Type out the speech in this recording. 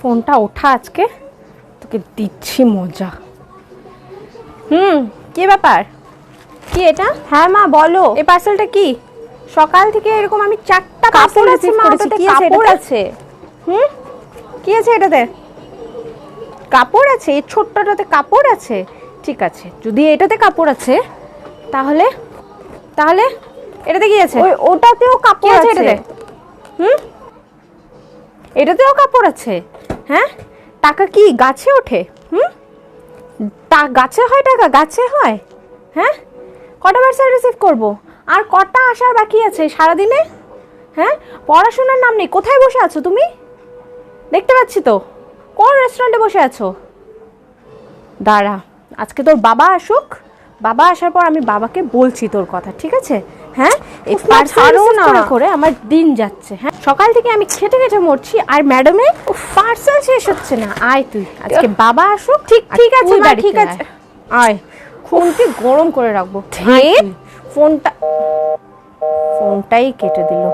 ফোনটা ওঠা আজকে? তোকে দিচ্ছি মজা। হুম কি ব্যাপার? কি এটা? হ্যাঁ মা বলো। এই পার্সেলটা কি? সকাল থেকে এরকম আমি চারটা কাপড় আছে মা ওটাতে কাপড়? আছে। হুম? কি আছে এটাতে? কাপড় আছে? এই ছোট্টটাতে কাপড় আছে? ঠিক আছে যদি এটাতে কাপড় আছে তাহলে তাহলে এটাতে কি আছে? ওই ওটাতেও কাপড় আছে। এটাতে? হুম? এটাতেও কাপড় আছে। হ্যাঁ? টাকা কি গাছে ওঠে? হুম? তা গাছে হয় টাকা? গাছে হয়? হ্যাঁ? কটা পার্সেল রিসিভ করব? আর কটা আসার বাকি আছে সারাদিনে? হ্যাঁ? পড়াশোনার নাম নেই। কোথায় বসে আছো তুমি? দেখতে পাচ্ছি তো। কোন রেস্টুরেন্টে বসে আছো? দাঁড়া। আজকে তোর বাবা আসুক। বাবা আসার পর আমি বাবাকে বলছি তোর কথা ঠিক আছে? হ্যাঁ? এই পার্সেল। করে আমার দিন যাচ্ছে হ্যাঁ? সকাল থেকে আমি খেটে খেটে মরছি আর ম্যাডামে পার্সেল শেষ হচ্ছে না আয় তুই আজকে বাবা আসুক ঠিক ঠিক আছে, ঠিক আছে। আয় খুনকে গরম করে রাখব। ফোনটা ফোনটাই কেটে দিল